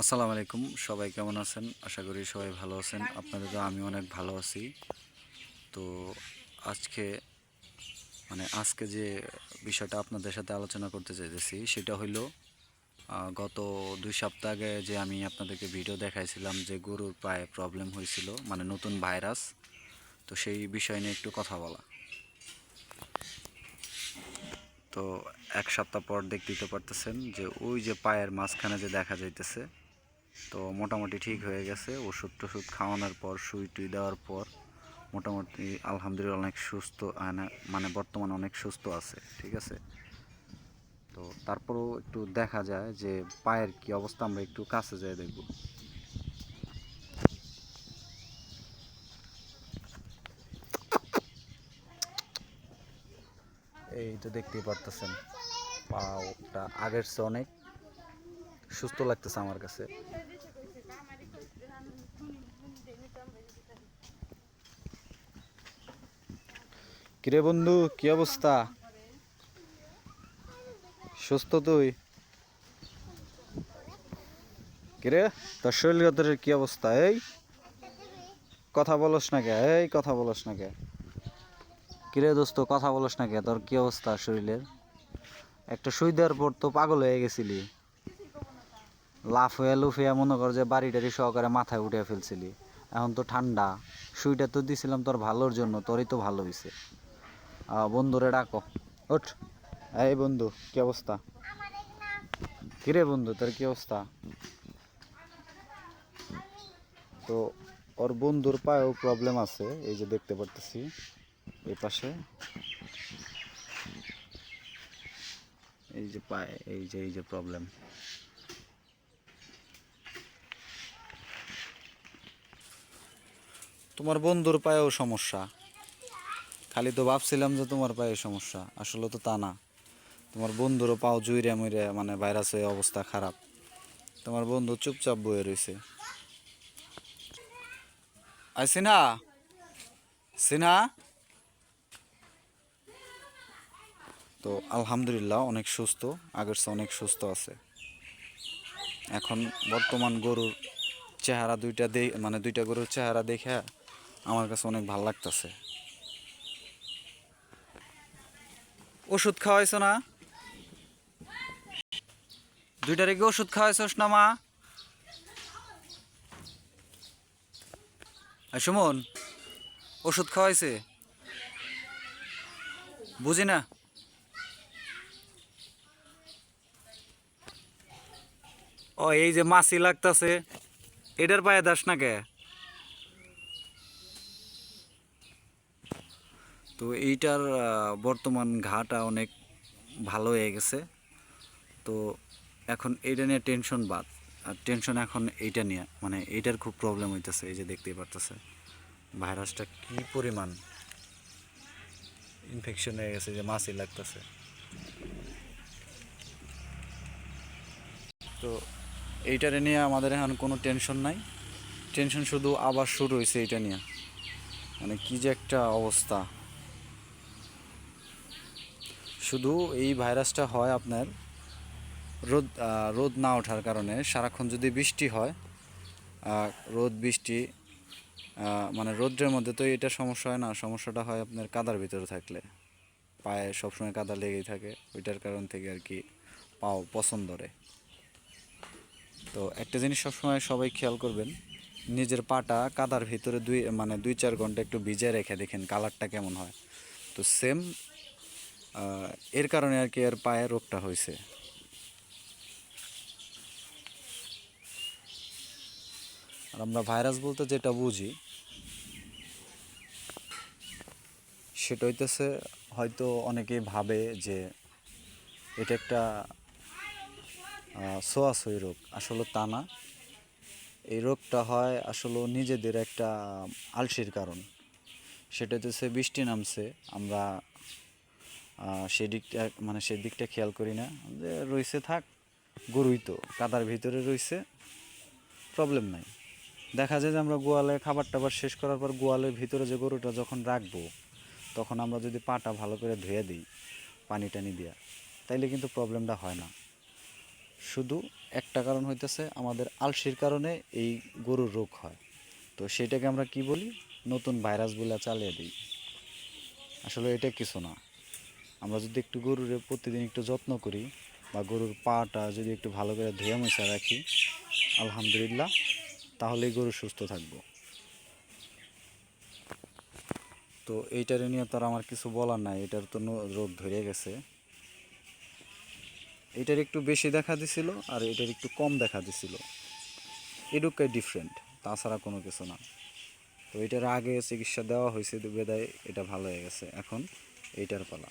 আসসালামু আলাইকুম, সবাই কেমন আছেন? আশা করি সবাই ভালো আছেন। আপনাদের তো আমি অনেক ভালো আছি। তো আজকে মানে আজকে যে বিষয়টা আপনাদের সাথে আলোচনা করতে চাইতেছি, সেটা হইল গত দুই সপ্তাহ আগে যে আমি আপনাদেরকে ভিডিও দেখাইছিলাম যে গরুর পায়ে প্রবলেম হয়েছিল মানে নতুন ভাইরাস তো সেই বিষয় নিয়ে একটু কথা বলা। তো এক সপ্তাহ পর দেখতেই তো পারতেছেন যে ওই যে পায়ের মাঝখানে যে দেখা যাইতেছে তো মোটামুটি ঠিক হয়ে গেছে। ওষুধ টষুধ খাওয়ানোর পর সুই টুই দেওয়ার পর মোটামুটি আলহামদুলিল্লাহ অনেক সুস্থ মানে বর্তমানে অনেক সুস্থ আছে, ঠিক আছে? তো তারপরেও একটু দেখা যায় যে পায়ের কি অবস্থা, আমরা একটু কাছে যেয়ে দেখব। এই তো দেখতেই পারতেছেন, পাওটা আগের চেয়ে অনেক সুস্থ লাগতেছে আমার কাছে। কিরে বন্ধু, কি অবস্থা? সুস্থ তুই? কিরে, তোর শরীরগতের কি অবস্থা? এই, কথা বলস না কে? এই, কথা বলস না কে? কিরে দোস্ত, কথা বলস না কে? তোর কি অবস্থা শরীরের? একটা সুই দেওয়ার পর তো পাগল হয়ে গেছিলি। লাফ হয়ে লুফিয়া মনে কর যে বাড়ি টাড়ি সহকারে মাথায় উঠে ফেলছিলি। এখন তো ঠান্ডা। সুইটা তো দিছিলাম তোর ভালোর জন্য, তোরই তো ভালো হয়েছে বন্ধুরে ডাকো। ওঠ। এই বন্ধু, কি অবস্থা? কিরে বন্ধু, তোর কি অবস্থা? তো ওর বন্ধুর পায়েও প্রবলেম আছে, এই যে দেখতে পারতেছি, এই পাশে। এই যে পায়ে, এই যে এই যে প্রবলেম তোমার বন্ধুর পায়েও সমস্যা। খালি তো ভাবছিলাম যে তোমার পায়ে সমস্যা। আসলে তো তা না। তোমার বন্ধুরও পাও জুইরে মুইরে মানে ভাইরাসে অবস্থা খারাপ। তোমার বন্ধু চুপচাপ বয়ে রয়েছে আর সিনহা। সিনহা। তো আলহামদুলিল্লাহ অনেক সুস্থ, আগের চেয়ে অনেক সুস্থ আছে। এখন বর্তমান গরুর চেহারা দুইটা মানে দুইটা গরুর চেহারা দেখে আমার কাছে অনেক ভালো লাগতেছে। ওষুধ খাওয়াইছো না? দুইটারে কি ওষুধ খাওয়াইছস না, মা? সুমন, ওষুধ খাওয়াইছে? বুঝি না? ও, এই যে মাছি লাগতাছে, এটার পায়ে দাস না কে? তো এইটার বর্তমান ঘাটা অনেক ভালো হয়ে গেছে। তো এখন এইটা নিয়ে টেনশন বাদ। আর টেনশন এখন এইটা নিয়ে মানে এইটার খুব প্রবলেম হইতেছে, এই যে দেখতেই পারতেছে। ভাইরাসটা কি পরিমাণ ইনফেকশন হয়ে গেছে যে মাছি লাগতেছে। তো এইটারে নিয়ে আমাদের এখন কোনো টেনশন নাই। টেনশন শুধু আবার শুরু হয়েছে এইটা নিয়ে। মানে কি যে একটা অবস্থা। শুধু এই ভাইরাসটা হয় আপনার রোদ রোদ না ওঠার কারণে, সারাক্ষণ যদি বৃষ্টি হয় রোদ, বৃষ্টি মানে রোদ্রের মধ্যে তো এটা সমস্যা হয় না, সমস্যাটা হয় আপনার কাদার ভিতরে থাকলে। পায়ে সবসময় কাদা লেগেই থাকে, ওইটার কারণ থেকে আর কি পাও পছন্দ রে। তো একটা জিনিস সবসময় সবাই খেয়াল করবেন, নিজের পাটা কাদার ভিতরে দুই মানে দুই চার ঘণ্টা একটু ভিজে রেখে দেখেন কালারটা কেমন হয়। তো সেম এর কারণে আর কি এর পায়ে রোগটা হয়েছে। আর আমরা ভাইরাস বলতে যেটা বুঝি, সেটা হইতেছে হয়তো অনেকেই ভাবে যে এটা একটা সোয়াশই রোগ। আসলে তা না। এই রোগটা হয় আসলে নিজেদের একটা আলসির কারণ। সেটা হচ্ছে বৃষ্টি নামছে। আমরা সেদিকটা মানে সেদিকটা খেয়াল করি না। যে রইছে থাক, গরুই তো, কাদার ভিতরে রইছে প্রবলেম নাই। দেখা যায় যে আমরা গোয়ালে খাবার টাবার শেষ করার পর গোয়ালের ভিতরে যে গরুটা যখন রাখব, তখন আমরা যদি পাটা ভালো করে ধুয়ে দিই, পানি টানি দিয়া, তাইলে কিন্তু প্রবলেমটা হয় না। শুধু একটা কারণ হইতেছে, আমাদের আলসির কারণে এই গরুর রোগ হয়। তো সেটাকে আমরা কি বলি? নতুন ভাইরাস বলে চালিয়ে দিই। আসলে এটা কিছু না। আমরা যদি একটু গরুর প্রতিদিন একটু যত্ন করি বা গরুর পাটা যদি একটু ভালো করে ধুয়ে মুছে রাখি, আলহামদুলিল্লাহ, তাহলেই গরু সুস্থ থাকব। তো এইটার নিয়ে তো আর আমার কিছু বলার নাই, এটার তো রোগ ধরে গেছে। এটার একটু বেশি দেখা দিছিল আর এটার একটু কম দেখা দিছিল। এটুকাই ডিফারেন্ট তাছাড়া কোনো কিছু না। তো এটার আগে চিকিৎসা দেওয়া হয়েছে বেদায়, এটা ভালো হয়ে গেছে। এখন এইটার পালা।